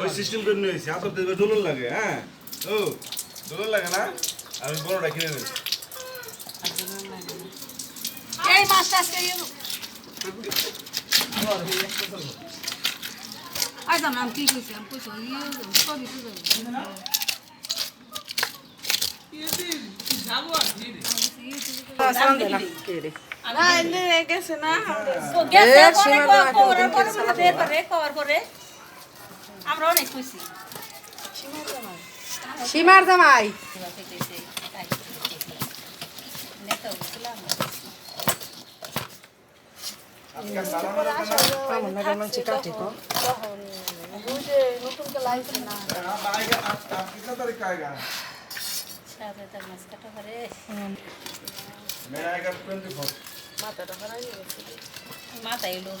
ওই সিস্টেম করে নিয়েছি আপনার দেখবে ডোলন লাগে হ্যাঁ? ও ডোলন লাগে না? আমি বড়টা কিনে নেব এই মাছটা আজকে ইয়ে আমি কি কইছি? আমি কইছি ইয়ে সবই তো যাব না এনে গেছে না। ও গেছে পরে কভার করে। আমরা অনেক খুশি। সীমার জামাই। মাথায় লোক